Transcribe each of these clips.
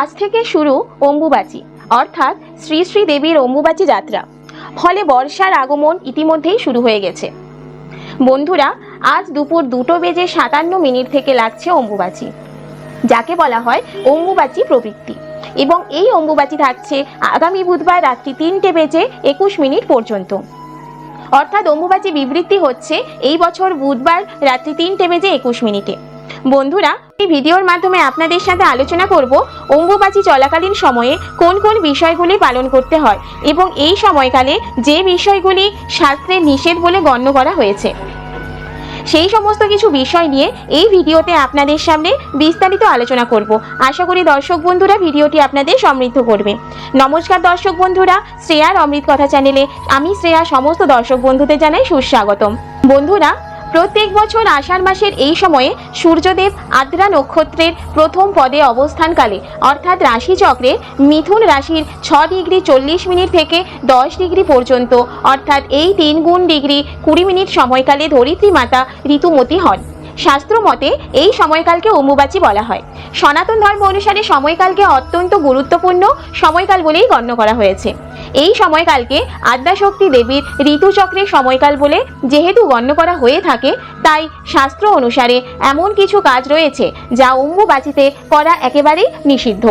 আজ থেকে শুরু অম্বুবাচী, অর্থাৎ শ্রী শ্রী দেবীর অম্বুবাচী যাত্রা। ফলে বর্ষার আগমন ইতিমধ্যেই শুরু হয়ে গেছে। বন্ধুরা, আজ দুপুর দুটো বেজে সাতান্ন মিনিট থেকে লাগছে অম্বুবাচী, যাকে বলা হয় অম্বুবাচী প্রবৃত্তি। এবং এই অম্বুবাচী থাকছে আগামী বুধবার রাত্রি তিনটে বেজে একুশ মিনিট পর্যন্ত। অর্থাৎ অম্বুবাচী বিবৃতি হচ্ছে, এই বছর বুধবার রাত্রি তিনটে বেজে একুশ মিনিটে। বন্ধুরা, এই ভিডিওর মাধ্যমে আপনাদের সাথে আলোচনা করব অম্বুবাচী চলাকালীন সময়ে কোন কোন বিষয়গুলি পালন করতে হয় এবং এই সময়কালে যে বিষয়গুলি শাস্ত্রে নিষেধ বলে গণ্য করা হয়েছে। সেই সমস্ত কিছু বিষয় নিয়ে এই ভিডিওতে আপনাদের সামনে বিস্তারিত আলোচনা করব। আশা করি দর্শক বন্ধুরা ভিডিওটি আপনাদের সমৃদ্ধ করবে। নমস্কার দর্শক বন্ধুরা, শ্রেয়ার অমৃত কথা চ্যানেলে আমি শ্রেয়া, সমস্ত দর্শক বন্ধুদের জানাই সুস্বাগতম। বন্ধুরা প্রত্যেক বছর আষাঢ় মাসের এই সময়ে সূর্যদেব আদ্রা নক্ষত্রের প্রথম পদে অবস্থানকালে, অর্থাৎ রাশিচক্রে মিথুন রাশির ছ ডিগ্রি চল্লিশ মিনিট থেকে দশ ডিগ্রি পর্যন্ত, অর্থাৎ এই তিন গুণ ডিগ্রি কুড়ি মিনিট সময়কালে ধরিত্রী মাতা ঋতুমতি হন। শাস্ত্র মতে এই সময়কালকে অম্বুবাচী বলা হয়। সনাতন ধর্ম অনুসারে সময়কালকে অত্যন্ত গুরুত্বপূর্ণ সময়কাল বলেই গণ্য করা হয়েছে। এই সময়কালকে আদ্যাশক্তি দেবীর ঋতুচক্রের সময়কাল বলে যেহেতু গণ্য করা হয়ে থাকে, তাই শাস্ত্র অনুসারে এমন কিছু কাজ রয়েছে যা অম্বুবাচীতে করা একেবারেই নিষিদ্ধ।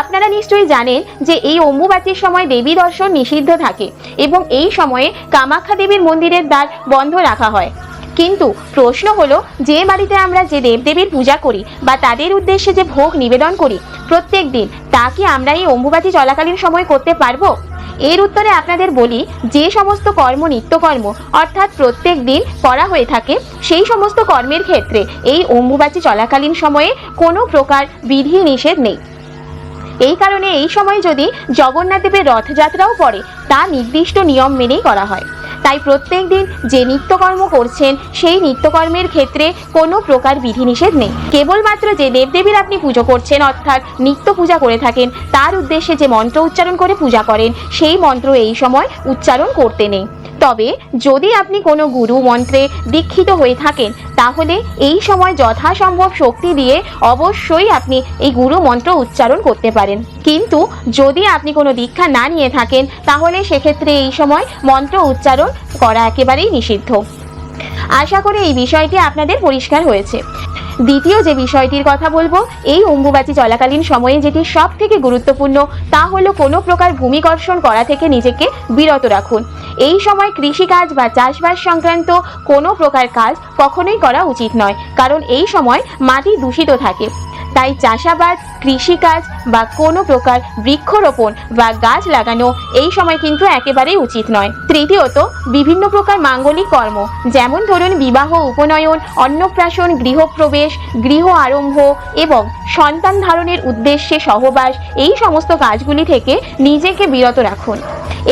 আপনারা নিশ্চয়ই জানেন যে এই অম্বুবাচীর সময় দেবী দর্শন নিষিদ্ধ থাকে এবং এই সময়ে কামাখ্যা দেবীর মন্দিরের দ্বার বন্ধ রাখা হয়। কিন্তু প্রশ্ন হলো, যে বাড়িতে আমরা যে দেবদেবীর পূজা করি বা তাদের উদ্দেশ্যে যে ভোগ নিবেদন করি, প্রত্যেক দিন তা কি আমরা এই অম্বুবাচী চলাকালীন সময় করতে পারব? এর উত্তরে আপনাদের বলি, যে সমস্ত কর্ম নিত্যকর্ম, অর্থাৎ প্রত্যেক দিন করা হয়ে থাকে, সেই সমস্ত কর্মের ক্ষেত্রে এই অম্বুবাচী চলাকালীন সময়ে কোনো প্রকার বিধি নিষেধ নেই। এই কারণে এই সময় যদি জগন্নাথদেবের রথযাত্রাও পড়ে, তা নির্দিষ্ট নিয়ম মেনেই করা হয়। তাই প্রত্যেক দিন যে নিত্যকর্ম করছেন, সেই নিত্যকর্মের ক্ষেত্রে কোনো প্রকার বিধিনিষেধ নেই। কেবলমাত্র যে দেবদেবীর আপনি পুজো করছেন, অর্থাৎ নিত্য পূজা করে থাকেন, তার উদ্দেশ্যে যে মন্ত্র উচ্চারণ করে পূজা করেন, সেই মন্ত্র এই সময় উচ্চারণ করতে নেই। তবে যদি আপনি কোনো গুরু মন্ত্রে দীক্ষিত হয়ে থাকেন, তাহলে এই সময় যথাসম্ভব শক্তি দিয়ে অবশ্যই আপনি এই গুরু মন্ত্র উচ্চারণ করতে পারেন। কিন্তু যদি আপনি কোনো দীক্ষা না নিয়ে থাকেন, তাহলে সেক্ষেত্রে এই সময় মন্ত্র উচ্চারণ করা একেবারেই নিষিদ্ধ। আশা করি এই বিষয়টি আপনাদের পরিষ্কার হয়েছে। দ্বিতীয় যে বিষয়টির কথা বলব, এই অম্বুবাচী চলাকালীন সময়ে যেটি সব থেকে গুরুত্বপূর্ণ, তা হলো কোনো প্রকার ভূমিকর্ষণ করা থেকে নিজেকে বিরত রাখুন। এই সময় কৃষিকাজ বা চাষবাস সংক্রান্ত কোনো প্রকার কাজ কখনোই করা উচিত নয়, কারণ এই সময় মাটি দূষিত থাকে। তাই চাষাবাদ, কৃষিকাজ বা কোনো প্রকার বৃক্ষরোপণ বা গাছ লাগানো এই সময় কিন্তু একেবারেই উচিত নয়। তৃতীয়ত, বিভিন্ন প্রকার মাঙ্গলিক কর্ম, যেমন ধরুন বিবাহ, উপনয়ন, অন্নপ্রাশন, গৃহপ্রবেশ, গৃহ আরম্ভ এবং সন্তান ধারণের উদ্দেশ্যে সহবাস, এই সমস্ত কাজগুলি থেকে নিজেকে বিরত রাখুন।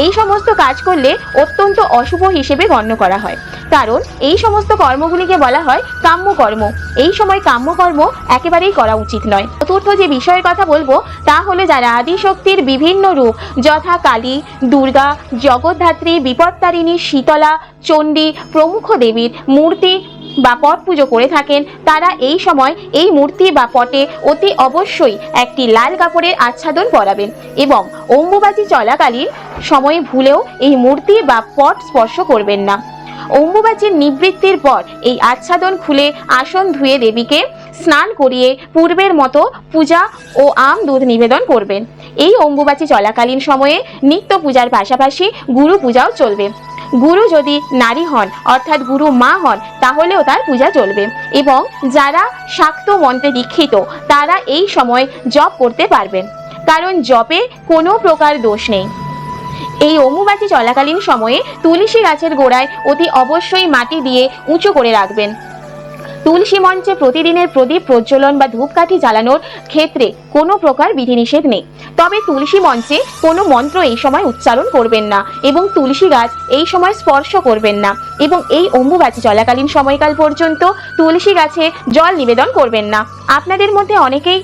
এই সমস্ত কাজ করলে অত্যন্ত অশুভ হিসেবে গণ্য করা হয়। কারণ এই সমস্ত কর্মগুলিকে বলা হয় কাম্যকর্ম। এই সময় কাম্যকর্ম একেবারেই করা উচিত নয়। চতুর্থ যে বিষয়ের কথা বলব, তা হলো যারা আদিশক্তির বিভিন্ন রূপ, যথা কালী, দুর্গা, জগদ্ধাত্রী, বিপত্তারিণী, শীতলা, চণ্ডী, প্রমুখ দেবীর মূর্তি বা পট পুজো করে থাকেন, তারা এই সময় এই মূর্তি বা পটে অতি অবশ্যই একটি লাল কাপড়ের আচ্ছাদন পরাবেন এবং অম্বুবাচী চলাকালীন সময়ে ভুলেও এই মূর্তি বা পট স্পর্শ করবেন না। অম্বুবাচীর নিবৃত্তির পর এই আচ্ছাদন খুলে আসন ধুয়ে দেবীকে স্নান করিয়ে পূর্বের মতো পূজা ও আম দুধ নিবেদন করবেন। এই অম্বুবাচী চলাকালীন সময়ে নিত্য পূজার পাশাপাশি গুরু পূজাও চলবে। গুরু যদি নারী হন, অর্থাৎ গুরু মা হন, তাহলেও তার পূজা চলবে এবং যারা শাক্ত মন্ত্রে দীক্ষিত, তারা এই সময় জপ করতে পারবেন। কারণ জপে কোনো প্রকার দোষ নেই। এই অম্বুবাচী চলাকালীন সময়ে তুলসী গাছের গোড়ায় অতি অবশ্যই মাটি দিয়ে উঁচু করে রাখবেন। তুলসী মঞ্চে প্রতিদিনের প্রদীপ প্রজ্বলন বা ধূপকাঠি জ্বালানোর ক্ষেত্রে কোনো প্রকার বিধিনিষেধ নেই। তবে তুলসী মঞ্চে কোনো মন্ত্র এই সময় উচ্চারণ করবেন না এবং তুলসী গাছ এই সময় স্পর্শ করবেন না এবং এই অম্বুবাচী চলাকালীন সময়কাল পর্যন্ত তুলসী গাছে জল নিবেদন করবেন না। আপনাদের মধ্যে অনেকেই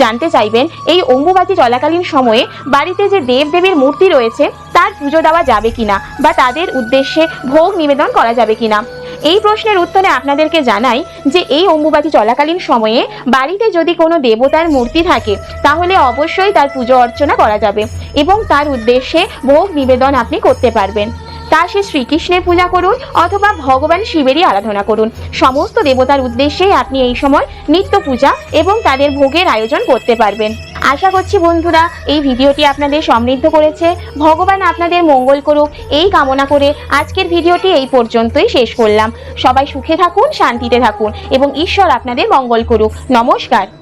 জানতে চাইবেন, এই অম্বুবাচী চলাকালীন সময়ে বাড়িতে যে দেবদেবীর মূর্তি রয়েছে, তার পুজো দেওয়া যাবে কিনা বা তাদের উদ্দেশ্যে ভোগ নিবেদন করা যাবে কিনা? এই প্রশ্নের উত্তরে আপনাদেরকে জানাই যে এই অম্বুবাচী চলাকালীন সময়ে বাড়িতে যদি কোনো দেবতার মূর্তি থাকে, তাহলে অবশ্যই তার পুজো অর্চনা করা যাবে এবং তার উদ্দেশ্যে ভোগ নিবেদন আপনি করতে পারবেন। তা সে শ্রীকৃষ্ণের পূজা করুন অথবা ভগবান শিবেরই আরাধনা করুন। সমস্ত দেবতার উদ্দেশ্যেই আপনি এই সময় নিত্য পূজা এবং তাদের ভোগের আয়োজন করতে পারবেন। আশা করছি বন্ধুরা, এই ভিডিওটি আপনাদের সমৃদ্ধ করেছে। ভগবান আপনাদের মঙ্গল করুক। এই কামনা করে আজকের ভিডিওটি এই পর্যন্তই শেষ করলাম। সবাই সুখে থাকুন, শান্তিতে থাকুন এবং ঈশ্বর আপনাদের মঙ্গল করুক। নমস্কার।